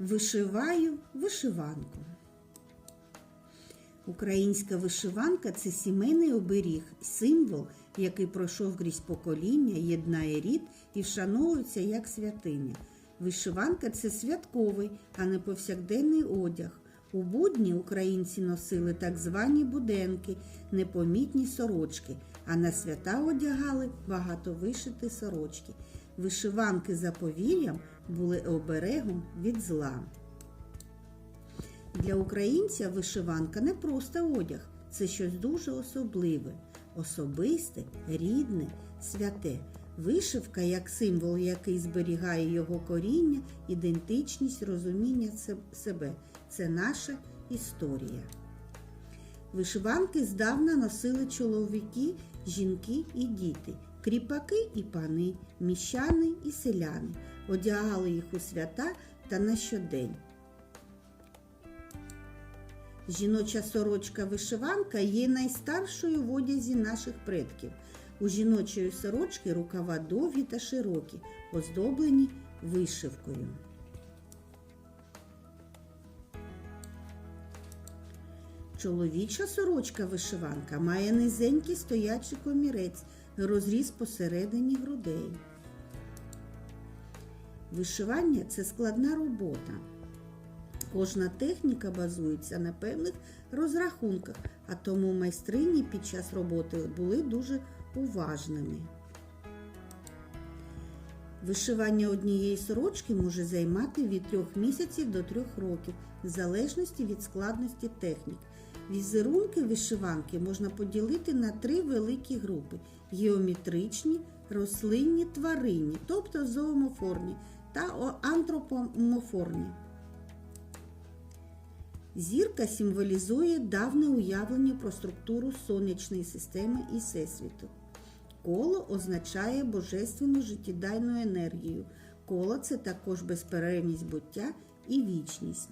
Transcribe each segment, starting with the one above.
Вишиваю вишиванку. Українська вишиванка це сімейний оберіг, символ, який пройшов крізь покоління, єднає рід і вшановується як святиня. Вишиванка це святковий, а не повсякденний одяг. У будні українці носили так звані буденки, непомітні сорочки, а на свята одягали багато вишити сорочки. Вишиванки за повір'ям були оберегом від зла. Для українця вишиванка не просто одяг, це щось дуже особливе, особисте, рідне, святе. Вишивка як символ, який зберігає його коріння, ідентичність, розуміння себе. Це наша історія. Вишиванки здавна носили чоловіки, жінки і діти, кріпаки і пани, міщани і селяни. Одягали їх у свята та на щодень. Жіноча сорочка вишиванка є найстаршою в одязі наших предків. У жіночої сорочки рукава довгі та широкі, оздоблені вишивкою. Чоловіча сорочка вишиванка має низенький стоячий комірець, розріз посередині грудей. Вишивання це складна робота. Кожна техніка базується на певних розрахунках, а тому майстрині під час роботи були дуже уважними. Вишивання однієї сорочки може займати від трьох місяців до трьох років, в залежності від складності технік. Візерунки вишиванки можна поділити на три великі групи: геометричні, рослинні, тваринні, тобто зоомофорні та антропомофорні. Зірка символізує давне уявлення про структуру сонячної системи і всесвіту. Коло означає божественну життєдайну енергію. Коло це також безперервність буття і вічність.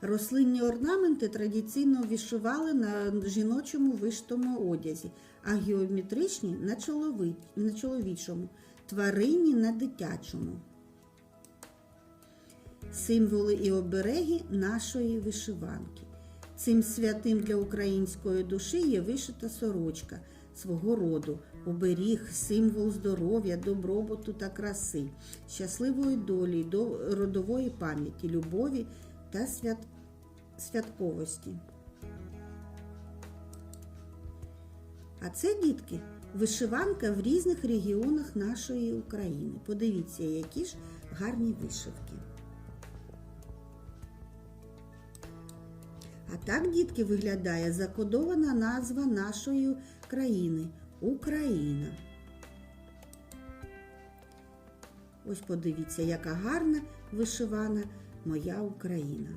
Рослинні орнаменти традиційно вишивали на жіночому виштому одязі, а геометричні на, чоловічому, тваринні на дитячому. Символи і обереги нашої вишиванки. Цим святим для української душі є вишита сорочка свого роду, оберіг, символ здоров'я, добробуту та краси, щасливої долі, до родової пам'яті, любові та свят... святковості. А це, дітки, вишиванка в різних регіонах нашої України. Подивіться, які ж гарні вишивки. А так, дітки, виглядає закодована назва нашої країни Україна. Ось подивіться, яка гарна вишивана моя Україна.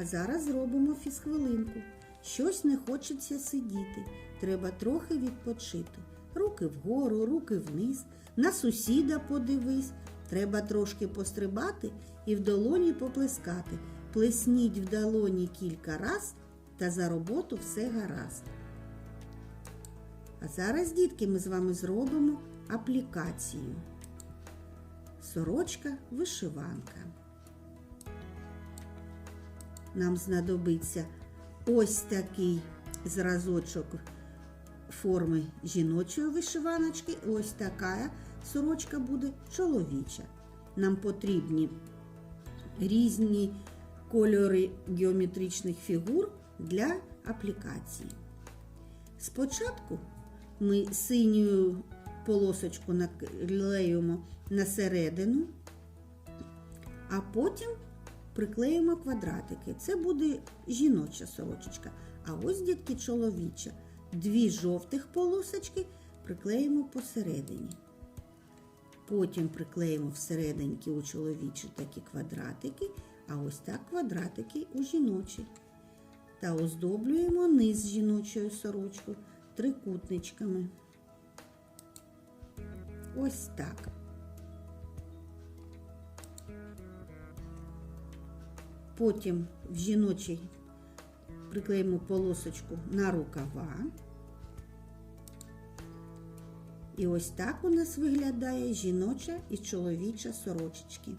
А зараз зробимо фізхвилинку. Щось не хочеться сидіти. Треба трохи відпочити. Руки вгору, руки вниз, на сусіда подивись. Треба трошки пострибати і в долоні поплескати. Плесніть в долоні кілька раз, та за роботу все гаразд. А зараз, дітки, ми з вами зробимо аплікацію. Сорочка вишиванка. Нам знадобиться ось такий зразочок форми жіночої вишиваночки. Ось така сорочка буде чоловіча. Нам потрібні різні кольори геометричних фігур для аплікації. Спочатку ми синю полосочку наклеюємо на середину, а потім приклеїмо квадратики. Це буде жіноча сорочечка. А ось, дітки, чоловіча. Дві жовтих полосочки приклеїмо посередині. Потім приклеїмо всерединки у чоловічі такі квадратики, а ось так квадратики у жіночі. Та оздоблюємо низ жіночою сорочкою трикутничками. Ось так. Потім в жіночій приклеїмо полосочку на рукава. І ось так у нас виглядає жіноча і чоловіча сорочечки.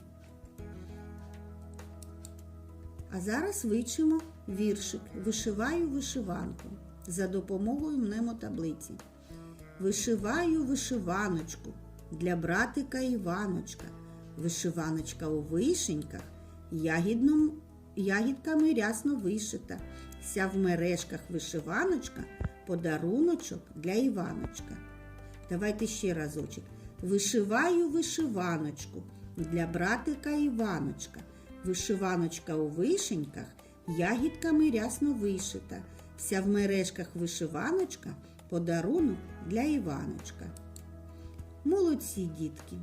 А зараз вивчимо віршик Вишиваю вишиванку за допомогою мнемотаблиці. Вишиваю вишиваночку для братика Іваночка. Вишиваночка у вишеньках, ягідном, ягідками рясно вишита. Вся в мережках вишиваночка, подаруночок для Іваночка. Давайте ще разочок. Вишиваю вишиваночку для братика Іваночка. Вишиваночка у вишеньках, ягідками рясно вишита. Вся в мережках вишиваночка, подарунок для Іваночка. Молодці, дітки!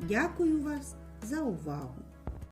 Дякую вас за увагу!